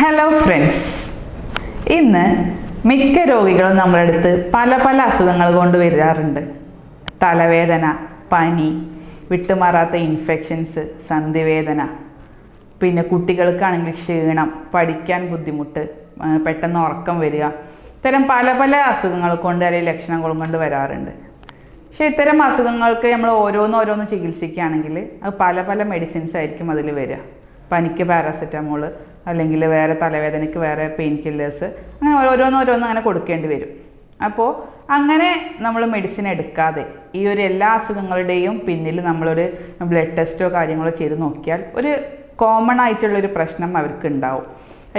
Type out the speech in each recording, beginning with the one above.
Hello friends ഇന്ന് മിക്ക രോഗികളും നമ്മുടെ അടുത്ത് പല പല അസുഖങ്ങൾ കൊണ്ട് വരാറുണ്ട്. തലവേദന പനി വിട്ടുമാറാത്ത ഇൻഫെക്ഷൻസ് സന്ധിവേദന. പിന്നെ കുട്ടികൾക്കാണെങ്കിൽ ക്ഷീണം പഠിക്കാൻ ബുദ്ധിമുട്ട് പെട്ടെന്ന് ഉറക്കം വരിക. ഇത്തരം പല പല അസുഖങ്ങൾ കൊണ്ട് അല്ലെങ്കിൽ ലക്ഷണങ്ങൾ കൊണ്ട് വരാറുണ്ട്. പക്ഷേ ഇത്തരം അസുഖങ്ങൾക്ക് നമ്മൾ ഓരോന്ന് ചികിത്സിക്കുകയാണെങ്കിൽ അത് പല പല മെഡിസിൻസ് ആയിരിക്കും അതിൽ വരിക. പനിക്ക് പാരാസെറ്റമോൾ അല്ലെങ്കിൽ വേറെ തലവേദനയ്ക്ക് വേറെ പെയിൻ കില്ലേഴ്സ് അങ്ങനെ ഓരോന്ന് ഓരോന്ന് അങ്ങനെ കൊടുക്കേണ്ടി വരും. അപ്പോൾ അങ്ങനെ നമ്മൾ മെഡിസിൻ എടുക്കാതെ ഈ ഒരു എല്ലാ അസുഖങ്ങളുടെയും പിന്നിൽ നമ്മളൊരു ബ്ലഡ് ടെസ്റ്റോ കാര്യങ്ങളോ ചെയ്ത് നോക്കിയാൽ ഒരു കോമൺ ആയിട്ടുള്ളൊരു പ്രശ്നം അവർക്ക് ഉണ്ടാവും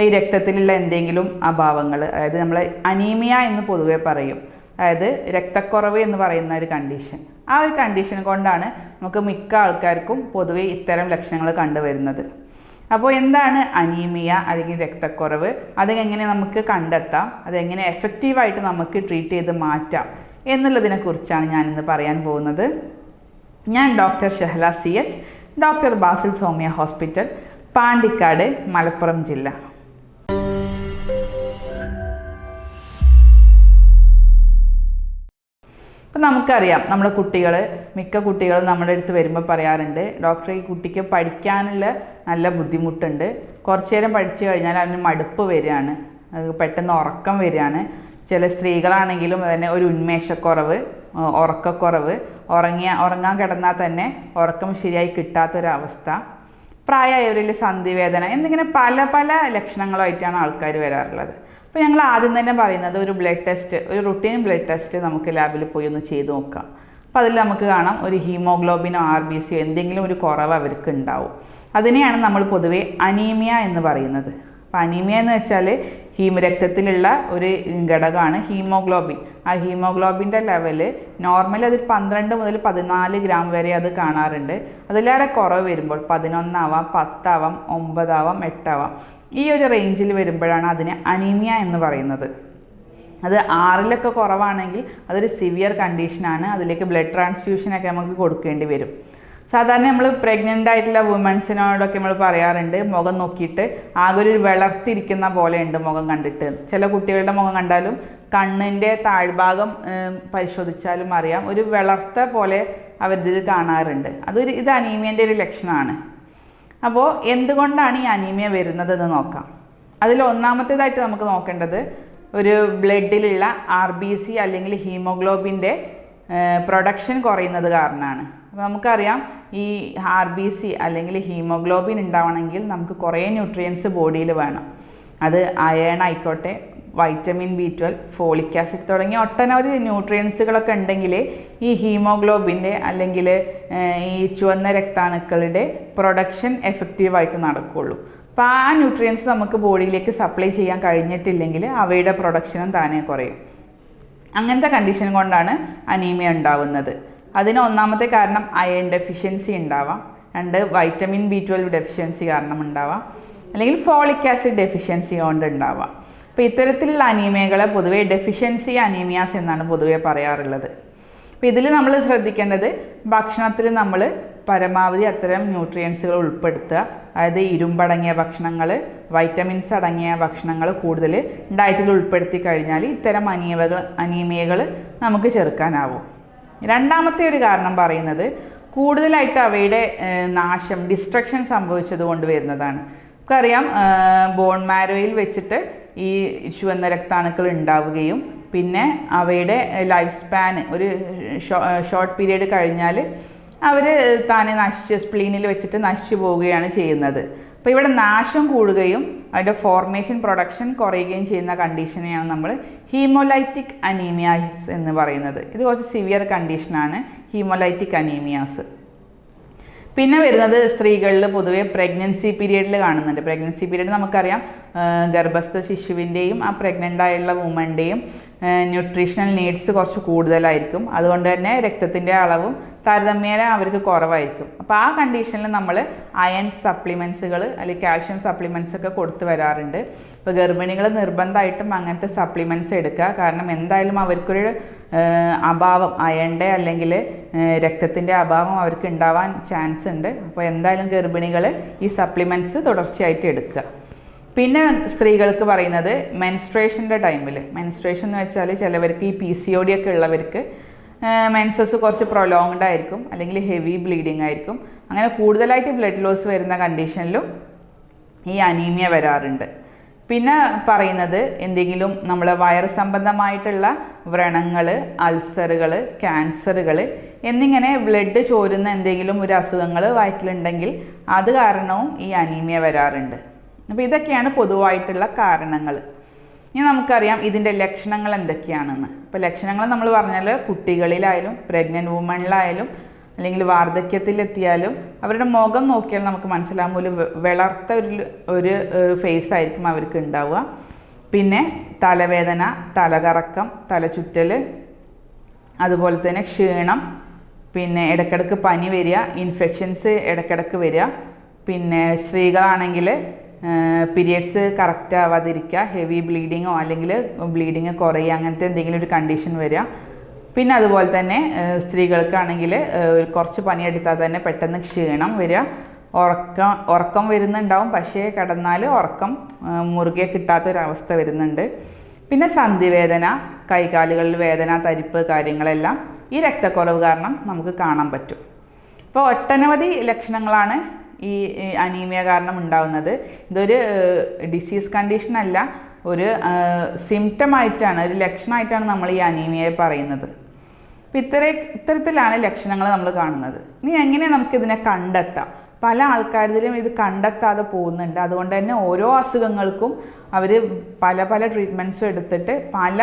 ഈ രക്തത്തിലുള്ള എന്തെങ്കിലും അഭാവങ്ങൾ അതായത് നമ്മൾ അനീമിയ എന്ന് പൊതുവെ പറയും. അതായത് രക്തക്കുറവ് എന്ന് പറയുന്ന ഒരു കണ്ടീഷൻ ആ ഒരു കണ്ടീഷൻ കൊണ്ടാണ് നമുക്ക് മിക്ക ആൾക്കാർക്കും പൊതുവേ ഇത്തരം ലക്ഷണങ്ങൾ കണ്ടുവരുന്നത്. അപ്പോൾ എന്താണ് അനീമിയ അല്ലെങ്കിൽ രക്തക്കുറവ്? അതെങ്ങനെ നമുക്ക് കണ്ടെത്താം? അതെങ്ങനെ എഫക്റ്റീവായിട്ട് നമുക്ക് ട്രീറ്റ് ചെയ്ത് മാറ്റാം എന്നുള്ളതിനെക്കുറിച്ചാണ് ഞാനിന്ന് പറയാൻ പോകുന്നത്. ഞാൻ doctor Shahala C H doctor Basil Somiya hospital Pandikkad Malappuram ജില്ല. ഇപ്പം നമുക്കറിയാം നമ്മുടെ കുട്ടികൾ മിക്ക കുട്ടികളും നമ്മുടെ അടുത്ത് വരുമ്പോൾ പറയാറുണ്ട് ഡോക്ടറെ ഈ കുട്ടിക്ക് പഠിക്കാനുള്ള നല്ല ബുദ്ധിമുട്ടുണ്ട്. കുറച്ച് നേരം പഠിച്ചു കഴിഞ്ഞാൽ അതിന് മടുപ്പ് വരികയാണ്. പെട്ടെന്ന് ഉറക്കം വരികയാണ്. ചില സ്ത്രീകളാണെങ്കിലും തന്നെ ഒരു ഉന്മേഷക്കുറവ് ഉറക്കക്കുറവ് ഉറങ്ങിയ ഉറങ്ങാൻ കിടന്നാൽ തന്നെ ഉറക്കം ശരിയായി കിട്ടാത്തൊരവസ്ഥ പ്രായമായവരിൽ സന്ധിവേദന എന്നിങ്ങനെ പല പല ലക്ഷണങ്ങളുമായിട്ടാണ് ആൾക്കാർ വരാറുള്ളത്. അപ്പോൾ ഞങ്ങൾ ആദ്യം തന്നെ പറയുന്നത് ഒരു ബ്ലഡ് ടെസ്റ്റ് ഒരു റുട്ടീൻ ബ്ലഡ് ടെസ്റ്റ് നമുക്ക് ലാബിൽ പോയി ഒന്ന് ചെയ്ത് നോക്കാം. അപ്പോൾ അതിൽ നമുക്ക് കാണാം ഒരു ഹീമോഗ്ലോബിനോ ആർ ബി സിയോ എന്തെങ്കിലും ഒരു കുറവ് അവർക്ക് ഉണ്ടാവും. അതിനെയാണ് നമ്മൾ പൊതുവേ അനീമിയ എന്ന് പറയുന്നത്. അപ്പോൾ അനീമിയ എന്ന് വെച്ചാൽ ഹീമ രക്തത്തിലുള്ള ഒരു ഘടകമാണ് ഹീമോഗ്ലോബിൻ. ആ ഹീമോഗ്ലോബിന്റെ ലെവൽ നോർമലി അതിൽ പന്ത്രണ്ട് മുതൽ പതിനാല് ഗ്രാം വരെ അത് കാണാറുണ്ട്. അതിലേറെ കുറവ് വരുമ്പോൾ പതിനൊന്നാവാം പത്താവാം ഒമ്പതാവാം എട്ടാവാം ഈ ഒരു റേഞ്ചിൽ വരുമ്പോഴാണ് അതിനെ അനീമിയ എന്ന് പറയുന്നത്. അത് ആറിലൊക്കെ കുറവാണെങ്കിൽ അതൊരു സിവിയർ കണ്ടീഷനാണ് അതിലേക്ക് ബ്ലഡ് ട്രാൻസ്ഫ്യൂഷനൊക്കെ നമുക്ക് കൊടുക്കേണ്ടി വരും. സാധാരണ നമ്മൾ പ്രഗ്നന്റ് ആയിട്ടുള്ള വുമൻസിനോടൊക്കെ നമ്മൾ പറയാറുണ്ട് മുഖം നോക്കിയിട്ട് ആകെ ഒരു വിളർത്തിരിക്കുന്ന പോലെയുണ്ട് മുഖം കണ്ടിട്ട്. ചില കുട്ടികളുടെ മുഖം കണ്ടാലും കണ്ണിന്റെ താഴ്ഭാഗം പരിശോധിച്ചാലും അറിയാം. ഒരു വിളർത്ത പോലെ അവരിതിൽ കാണാറുണ്ട്. അതൊരു ഇത് അനീമിയന്റെ ഒരു ലക്ഷണമാണ്. അപ്പോൾ എന്തുകൊണ്ടാണ് ഈ അനീമിയ വരുന്നത് എന്ന് നോക്കാം. അതിൽ ഒന്നാമത്തേതായിട്ട് നമുക്ക് നോക്കേണ്ടത് ഒരു ബ്ലഡിലുള്ള ആർ ബി സി അല്ലെങ്കിൽ ഹീമോഗ്ലോബിന്റെ പ്രൊഡക്ഷൻ കുറയുന്നത് കാരണമാണ്. അപ്പോൾ നമുക്കറിയാം ഈ ആർ ബി സി അല്ലെങ്കിൽ ഹീമോഗ്ലോബിൻ ഉണ്ടാവണമെങ്കിൽ നമുക്ക് കുറേ ന്യൂട്രിയൻസ് ബോഡിയിൽ വേണം. അത് അയേൺ ആയിക്കോട്ടെ vitamin B twelve folic acid തുടങ്ങിയ ഒട്ടനവധി ന്യൂട്രിയൻസുകളൊക്കെ ഉണ്ടെങ്കിൽ ഈ ഹീമോഗ്ലോബിന്റെ അല്ലെങ്കിൽ ഈ ചുവന്ന രക്താണുക്കളുടെ പ്രൊഡക്ഷൻ എഫക്റ്റീവായിട്ട് നടക്കുകയുള്ളൂ അപ്പോൾ ആ ന്യൂട്രിയൻസ് നമുക്ക് ബോഡിയിലേക്ക് സപ്ലൈ ചെയ്യാൻ കഴിഞ്ഞിട്ടില്ലെങ്കിൽ അവയുടെ പ്രൊഡക്ഷനും താനേ കുറയും. അങ്ങനത്തെ കണ്ടീഷൻ കൊണ്ടാണ് അനീമിയ ഉണ്ടാവുന്നത്. അതിന് ഒന്നാമത്തെ കാരണം അയൺ ഡെഫിഷ്യൻസി ഉണ്ടാവാം. രണ്ട് വൈറ്റമിൻ ബി ട്വൽവ് ഡെഫിഷ്യൻസി കാരണം ഉണ്ടാവാം. അല്ലെങ്കിൽ ഫോളിക് ആസിഡ് ഡെഫിഷ്യൻസി കൊണ്ട് ഉണ്ടാവാം. അപ്പോൾ ഇത്തരത്തിലുള്ള അനീമിയകളെ പൊതുവെ ഡെഫിഷ്യൻസി അനീമിയാസ് എന്നാണ് പൊതുവെ പറയാറുള്ളത്. അപ്പോൾ ഇതിൽ നമ്മൾ ശ്രദ്ധിക്കേണ്ടത് ഭക്ഷണത്തിൽ നമ്മൾ പരമാവധി അത്തരം ന്യൂട്രിയൻസുകൾ ഉൾപ്പെടുത്തുക. അതായത് ഇരുമ്പടങ്ങിയ ഭക്ഷണങ്ങൾ വൈറ്റമിൻസ് അടങ്ങിയ ഭക്ഷണങ്ങൾ കൂടുതൽ ഡയറ്റിൽ ഉൾപ്പെടുത്തി കഴിഞ്ഞാൽ ഇത്തരം അനീമകൾ അനീമിയകൾ നമുക്ക് ചെറുക്കാനാവും. രണ്ടാമത്തെ ഒരു കാരണം പറയുന്നത് കൂടുതലായിട്ട് അവയുടെ നാശം ഡിസ്ട്രക്ഷൻ സംഭവിച്ചത് കൊണ്ട് വരുന്നതാണ്. നമുക്കറിയാം ബോൺ മാരോയിൽ വെച്ചിട്ട് ഈ ചുവന്ന രക്താണുക്കൾ ഉണ്ടാവുകയും പിന്നെ അവയുടെ ലൈഫ് സ്പാൻ ഒരു ഷോർട്ട് പീരീഡ് കഴിഞ്ഞാൽ അവർ താനെ നശിച്ച് സ്പ്ലീനിൽ വെച്ചിട്ട് നശിച്ചു പോവുകയാണ് ചെയ്യുന്നത്. അപ്പോൾ ഇവിടെ നാശം കൂടുകയും അതിന്റെ ഫോർമേഷൻ പ്രൊഡക്ഷൻ കുറയുകയും ചെയ്യുന്ന കണ്ടീഷനെയാണ് നമ്മൾ ഹീമോലൈറ്റിക് അനീമിയാസ് എന്ന് പറയുന്നത്. ഇത് കുറച്ച് സിവിയർ കണ്ടീഷനാണ് ഹീമോലൈറ്റിക് അനീമിയാസ് പിന്നെ വരുന്നത് സ്ത്രീകളിൽ പൊതുവെ പ്രഗ്നൻസി പീരീഡിൽ കാണുന്നുണ്ട്. പ്രഗ്നൻസി പീരീഡ് നമുക്കറിയാം ഗർഭസ്ഥ ശിശുവിന്റെയും ആ പ്രഗ്നന്റ് ആയുള്ള വുമന്റെയും ന്യൂട്രീഷണൽ നീഡ്സ് കുറച്ച് കൂടുതലായിരിക്കും. അതുകൊണ്ട് തന്നെ രക്തത്തിന്റെ അളവും താരതമ്യേന അവർക്ക് കുറവായിരിക്കും. അപ്പോൾ ആ കണ്ടീഷനിൽ നമ്മൾ അയൺ സപ്ലിമെൻസുകൾ അല്ലെങ്കിൽ കാൽഷ്യം സപ്ലിമെൻസ് ഒക്കെ കൊടുത്തു വരാറുണ്ട്. ഇപ്പോൾ ഗർഭിണികൾ നിർബന്ധമായിട്ടും അങ്ങനത്തെ സപ്ലിമെൻസ് എടുക്കുക. കാരണം എന്തായാലും അവർക്കൊരു അഭാവം അയണിന്റെ അല്ലെങ്കിൽ രക്തത്തിന്റെ അഭാവം അവർക്ക് ഉണ്ടാവാൻ ചാൻസ് ഉണ്ട്. അപ്പോൾ എന്തായാലും ഗർഭിണികൾ ഈ സപ്ലിമെൻസ് തുടർച്ചയായിട്ട് എടുക്കുക. പിന്നെ സ്ത്രീകൾക്ക് പറയുന്നത് മെൻസ്ട്രേഷന്റെ ടൈമിൽ മെൻസ്ട്രേഷൻ എന്ന് വെച്ചാൽ ചിലവർക്ക് ഈ പി സി ഒ ഡി ഒക്കെ ഉള്ളവർക്ക് മെൻസസ് കുറച്ച് പ്രൊലോങ്ഡ് ആയിരിക്കും അല്ലെങ്കിൽ ഹെവി ബ്ലീഡിങ് ആയിരിക്കും. അങ്ങനെ കൂടുതലായിട്ട് ബ്ലഡ് ലോസ് വരുന്ന കണ്ടീഷനിലും ഈ അനീമിയ വരാറുണ്ട്. പിന്നെ പറയുന്നത് എന്തെങ്കിലും നമ്മൾ വയറ് സംബന്ധമായിട്ടുള്ള വ്രണങ്ങൾ അൾസറുകൾ ക്യാൻസറുകൾ എന്നിങ്ങനെ ബ്ലഡ് ചോരുന്ന എന്തെങ്കിലും ഒരു അസുഖങ്ങൾ വയറ്റിലുണ്ടെങ്കിൽ അത് കാരണവും ഈ അനീമിയ വരാറുണ്ട്. അപ്പോൾ ഇതൊക്കെയാണ് പൊതുവായിട്ടുള്ള കാരണങ്ങൾ. ഇനി നമുക്കറിയാം ഇതിന്റെ ലക്ഷണങ്ങൾ എന്തൊക്കെയാണെന്ന്. ഇപ്പോൾ ലക്ഷണങ്ങൾ നമ്മൾ പറഞ്ഞാൽ കുട്ടികളിലായാലും പ്രഗ്നന്റ് വുമണിലായാലും അല്ലെങ്കിൽ വാർദ്ധക്യത്തിലെത്തിയാലും അവരുടെ മുഖം നോക്കിയാൽ നമുക്ക് മനസ്സിലാകും ഒരു വിളർത്ത ഒരു ഒരു ഫേസ് ആയിരിക്കും അവർക്ക് ഉണ്ടാവുക. പിന്നെ തലവേദന തലകറക്കം തലചുറ്റൽ അതുപോലെ തന്നെ ക്ഷീണം പിന്നെ ഇടയ്ക്കിടയ്ക്ക് പനി വരിക ഇൻഫെക്ഷൻസ് ഇടയ്ക്കിടയ്ക്ക് വരിക പിന്നെ സ്ത്രീകളാണെങ്കിൽ പീരിയഡ്സ് കറക്റ്റ് ആവാതിരിക്കുക ഹെവി ബ്ലീഡിങ്ങോ അല്ലെങ്കിൽ ബ്ലീഡിങ് കുറയുക അങ്ങനത്തെ എന്തെങ്കിലും ഒരു കണ്ടീഷൻ വരിക. പിന്നെ അതുപോലെ തന്നെ സ്ത്രീകൾക്കാണെങ്കിൽ കുറച്ച് പണിയെടുത്താൽ തന്നെ പെട്ടെന്ന് ക്ഷീണം വരിക. ഉറക്കം ഉറക്കം വരുന്നുണ്ടാവും പക്ഷേ കിടന്നാൽ ഉറക്കം മുറുകെ കിട്ടാത്തൊരവസ്ഥ വരുന്നുണ്ട്. പിന്നെ സന്ധിവേദന കൈകാലുകളിൽ വേദന തരിപ്പ് കാര്യങ്ങളെല്ലാം ഈ രക്തക്കുറവ് കാരണം നമുക്ക് കാണാൻ പറ്റും. അപ്പോൾ ഒട്ടനവധി ലക്ഷണങ്ങളാണ് ഈ അനീമിയ കാരണം ഉണ്ടാവുന്നത്. ഇതൊരു ഡിസീസ് കണ്ടീഷൻ അല്ല ഒരു സിംറ്റം ആയിട്ടാണ് ഒരു ലക്ഷണമായിട്ടാണ് നമ്മൾ ഈ അനീമിയയെ പറയുന്നത്. അപ്പം ഇത്തര ഇത്തരത്തിലാണ് ലക്ഷണങ്ങൾ നമ്മൾ കാണുന്നത്. ഇനി എങ്ങനെ നമുക്കിതിനെ കണ്ടെത്താം? പല ആൾക്കാരിലും ഇത് കണ്ടെത്താതെ പോകുന്നുണ്ട്. അതുകൊണ്ട് തന്നെ ഓരോ അസുഖങ്ങൾക്കും അവർ പല പല ട്രീറ്റ്മെന്റ്സും എടുത്തിട്ട് പല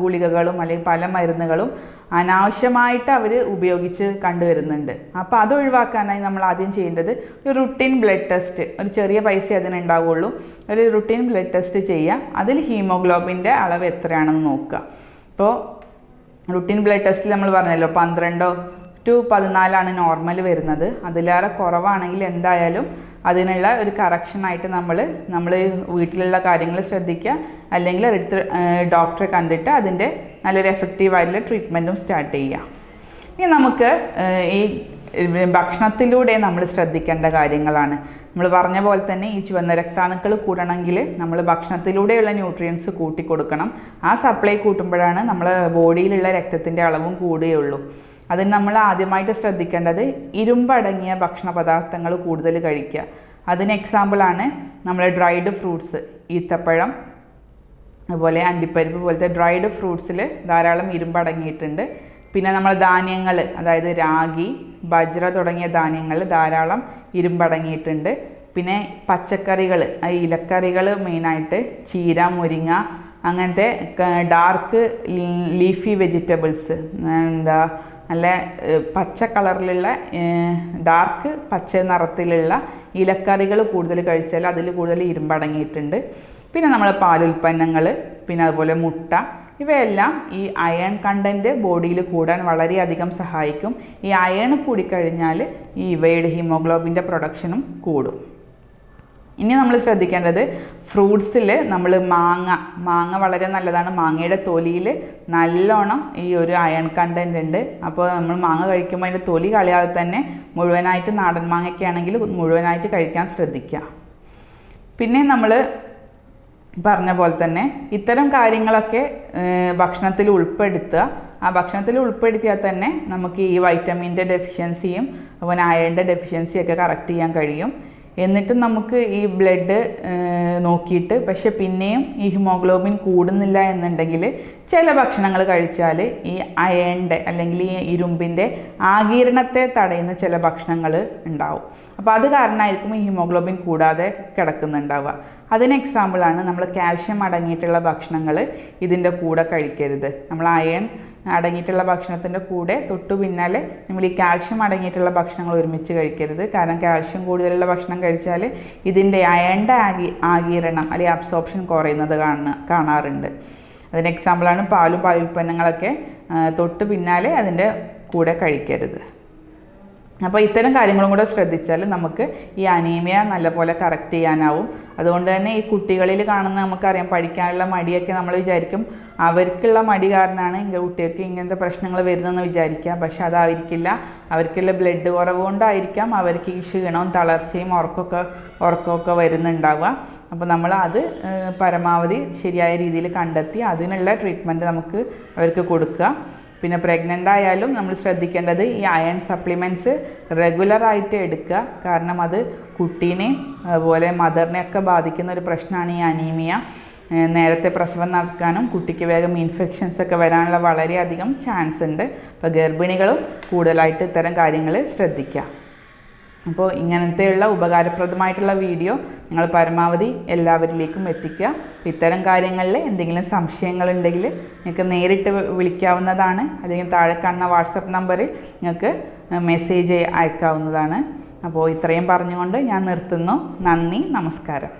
ഗുളികകളും അല്ലെങ്കിൽ പല മരുന്നുകളും അനാവശ്യമായിട്ട് അവർ ഉപയോഗിച്ച് കണ്ടുവരുന്നുണ്ട്. അപ്പോൾ അത് ഒഴിവാക്കാനായി നമ്മൾ ആദ്യം ചെയ്യേണ്ടത് ഒരു റുട്ടീൻ ബ്ലഡ് ടെസ്റ്റ് ഒരു ചെറിയ പൈസ അതിനുണ്ടാവുള്ളൂ. ഒരു റുട്ടീൻ ബ്ലഡ് ടെസ്റ്റ് ചെയ്യുക. അതിൽ ഹീമോഗ്ലോബിന്റെ അളവ് എത്രയാണെന്ന് നോക്കുക. ഇപ്പോൾ റുട്ടീൻ ബ്ലഡ് ടെസ്റ്റിൽ നമ്മൾ പറഞ്ഞല്ലോ പന്ത്രണ്ടോ ടു പതിനാലാണ് നോർമൽ വരുന്നത്. അതിലേറെ കുറവാണെങ്കിൽ എന്തായാലും അതിനുള്ള ഒരു കറക്ഷനായിട്ട് നമ്മൾ നമ്മൾ വീട്ടിലുള്ള കാര്യങ്ങൾ ശ്രദ്ധിക്കുക. അല്ലെങ്കിൽ അടുത്ത് ഡോക്ടറെ കണ്ടിട്ട് അതിന്റെ നല്ലൊരു എഫക്റ്റീവായിട്ടുള്ള ട്രീറ്റ്മെന്റും സ്റ്റാർട്ട് ചെയ്യുക. ഇനി നമുക്ക് ഈ ഭക്ഷണത്തിലൂടെ നമ്മൾ ശ്രദ്ധിക്കേണ്ട കാര്യങ്ങളാണ്. നമ്മൾ പറഞ്ഞ പോലെ തന്നെ ഈ ചുവന്ന രക്താണുക്കൾ കൂടണമെങ്കിൽ നമ്മൾ ഭക്ഷണത്തിലൂടെയുള്ള ന്യൂട്രിയൻസ് കൂട്ടി കൊടുക്കണം ആ സപ്ലൈ കൂട്ടുമ്പോഴാണ് നമ്മളെ ബോഡിയിലുള്ള രക്തത്തിന്റെ അളവും കൂടുകയുള്ളൂ. അതിന് നമ്മൾ ആദ്യമായിട്ട് ശ്രദ്ധിക്കേണ്ടത് ഇരുമ്പടങ്ങിയ ഭക്ഷണ പദാർത്ഥങ്ങൾ കൂടുതൽ കഴിക്കുക. അതിന് എക്സാമ്പിളാണ് നമ്മളെ ഡ്രൈഡ് ഫ്രൂട്ട്സ് ഈത്തപ്പഴം അതുപോലെ അണ്ടിപ്പരിപ്പ് പോലത്തെ ഡ്രൈഡ് ഫ്രൂട്ട്സിൽ ധാരാളം ഇരുമ്പ് അടങ്ങിയിട്ടുണ്ട്. പിന്നെ നമ്മൾ ധാന്യങ്ങൾ അതായത് രാഗി ബജ്ര തുടങ്ങിയ ധാന്യങ്ങൾ ധാരാളം ഇരുമ്പ് അടങ്ങിയിട്ടുണ്ട്. പിന്നെ പച്ചക്കറികൾ ഇലക്കറികൾ മെയിനായിട്ട് ചീര മുരിങ്ങ അങ്ങനത്തെ ഡാർക്ക് ലീഫി വെജിറ്റബിൾസ് എന്താ നല്ല പച്ച കളറിലുള്ള ഡാർക്ക് പച്ച നിറത്തിലുള്ള ഇലക്കറികൾ കൂടുതൽ കഴിച്ചാൽ അതിൽ കൂടുതൽ ഇരുമ്പടങ്ങിയിട്ടുണ്ട് പിന്നെ നമ്മൾ പാലുൽപ്പന്നങ്ങൾ പിന്നെ അതുപോലെ മുട്ട ഇവയെല്ലാം ഈ അയൺ കണ്ടന്റ് ബോഡിയിൽ കൂടാൻ വളരെയധികം സഹായിക്കും. ഈ അയൺ കൂടിക്കഴിഞ്ഞാൽ ഈ ഇവയുടെ ഹീമോഗ്ലോബിന്റെ പ്രൊഡക്ഷനും കൂടും. ഇനി നമ്മൾ ശ്രദ്ധിക്കേണ്ടത് ഫ്രൂട്ട്സിൽ നമ്മൾ മാങ്ങ. മാങ്ങ വളരെ നല്ലതാണ്. മാങ്ങയുടെ തൊലിയിൽ നല്ലോണം ഈ ഒരു അയൺ കണ്ടന്റ് ഉണ്ട്. അപ്പോൾ നമ്മൾ മാങ്ങ കഴിക്കുമ്പോൾ അതിന്റെ തൊലി കളയാതെ തന്നെ മുഴുവനായിട്ട് നാടൻ മാങ്ങയൊക്കെ ആണെങ്കിൽ മുഴുവനായിട്ട് കഴിക്കാൻ ശ്രദ്ധിക്കുക. പിന്നെ നമ്മൾ പറഞ്ഞ പോലെ തന്നെ ഇത്തരം കാര്യങ്ങളൊക്കെ ഭക്ഷണത്തിൽ ഉൾപ്പെടുത്തുക. ആ ഭക്ഷണത്തിൽ ഉൾപ്പെടുത്തിയാൽ തന്നെ നമുക്ക് ഈ വൈറ്റമിന്റെ ഡെഫിഷ്യൻസിയും അതുപോലെ അയണിന്റെ ഡെഫിഷ്യൻസിയൊക്കെ കറക്റ്റ് ചെയ്യാൻ കഴിയും. എന്നിട്ടും നമുക്ക് ഈ ബ്ലഡ് നോക്കിയിട്ട് പക്ഷെ പിന്നെയും ഈ ഹിമോഗ്ലോബിൻ കൂടുന്നില്ല എന്നുണ്ടെങ്കിൽ ചില ഭക്ഷണങ്ങൾ കഴിച്ചാൽ ഈ അയണിന്റെ അല്ലെങ്കിൽ ഈ ഇരുമ്പിന്റെ ആകീരണത്തെ തടയുന്ന ചില ഭക്ഷണങ്ങൾ ഉണ്ടാവും. അപ്പോൾ അത് കാരണമായിരിക്കും ഈ ഹിമോഗ്ലോബിൻ കൂടാതെ കിടക്കുന്നുണ്ടാവുക. അതിന് എക്സാമ്പിളാണ് നമ്മൾ കാൽഷ്യം അടങ്ങിയിട്ടുള്ള ഭക്ഷണങ്ങൾ ഇതിന്റെ കൂടെ കഴിക്കരുത്. നമ്മൾ അയൺ അടങ്ങിയിട്ടുള്ള ഭക്ഷണത്തിന്റെ കൂടെ തൊട്ടു പിന്നാലെ നമ്മൾ ഈ കാൽഷ്യം അടങ്ങിയിട്ടുള്ള ഭക്ഷണങ്ങൾ ഒരുമിച്ച് കഴിക്കരുത്. കാരണം കാൽഷ്യം കൂടുതലുള്ള ഭക്ഷണം കഴിച്ചാൽ ഇതിന്റെ അയണ്ട ആകി ആകീരണം അല്ലെങ്കിൽ അബ്സോർപ്ഷൻ കുറയുന്നത് കാണുന്ന കാണാറുണ്ട്. അതിന് എക്സാമ്പിളാണ് പാലും പാലുൽപ്പന്നങ്ങളൊക്കെ തൊട്ട് പിന്നാലെ അതിന്റെ കൂടെ കഴിക്കരുത്. അപ്പോൾ ഇത്തരം കാര്യങ്ങളും കൂടെ ശ്രദ്ധിച്ചാൽ നമുക്ക് ഈ അനീമിയ നല്ലപോലെ കറക്റ്റ് ചെയ്യാനാവും. അതുകൊണ്ട് തന്നെ ഈ കുട്ടികളിൽ കാണുന്ന നമുക്കറിയാം പഠിക്കാനുള്ള മടിയൊക്കെ നമ്മൾ വിചാരിക്കും. അവർക്കുള്ള മടി കാരണമാണ് കുട്ടികൾക്ക് ഇങ്ങനത്തെ പ്രശ്നങ്ങൾ വരുന്നതെന്ന് വിചാരിക്കുക. പക്ഷെ അതായിരിക്കില്ല. അവർക്കുള്ള ബ്ലഡ് കുറവ് കൊണ്ടായിരിക്കാം അവർക്ക് ഈ ക്ഷീണവും തളർച്ചയും ഉറക്കമൊക്കെ ഉറക്കമൊക്കെ വരുന്നുണ്ടാവുക. അപ്പോൾ നമ്മൾ അത് പരമാവധി ശരിയായ രീതിയിൽ കണ്ടെത്തി അതിനുള്ള ട്രീറ്റ്മെന്റ് നമുക്ക് അവർക്ക് കൊടുക്കുക. പിന്നെ പ്രഗ്നന്റ് ആയാലും നമ്മൾ ശ്രദ്ധിക്കേണ്ടത് ഈ അയൺ സപ്ലിമെന്റ്സ് റെഗുലറായിട്ട് എടുക്കുക. കാരണം അത് കുട്ടീനെയും അതുപോലെ മദറിനെയൊക്കെ ബാധിക്കുന്ന ഒരു പ്രശ്നമാണ് ഈ അനീമിയ നേരത്തെ പ്രസവം നടക്കാനും കുട്ടിക്ക് വേഗം ഇൻഫെക്ഷൻസ് ഒക്കെ വരാനുള്ള വളരെയധികം ചാൻസ് ഉണ്ട്. അപ്പോൾ ഗർഭിണികളും കൂടുതലായിട്ട് ഇത്തരം കാര്യങ്ങൾ ശ്രദ്ധിക്കുക. അപ്പോൾ ഇങ്ങനത്തെയുള്ള ഉപകാരപ്രദമായിട്ടുള്ള വീഡിയോ നിങ്ങൾ പരമാവധി എല്ലാവരിലേക്കും എത്തിക്കുക. ഇത്തരം കാര്യങ്ങളിൽ എന്തെങ്കിലും സംശയങ്ങളുണ്ടെങ്കിൽ നിങ്ങൾക്ക് നേരിട്ട് വിളിക്കാവുന്നതാണ്. അല്ലെങ്കിൽ താഴെ കാണുന്ന വാട്സപ്പ് നമ്പറിൽ നിങ്ങൾക്ക് മെസ്സേജ് അയക്കാവുന്നതാണ്. അപ്പോൾ ഇത്രയും പറഞ്ഞുകൊണ്ട് ഞാൻ നിർത്തുന്നു. നന്ദി നമസ്കാരം.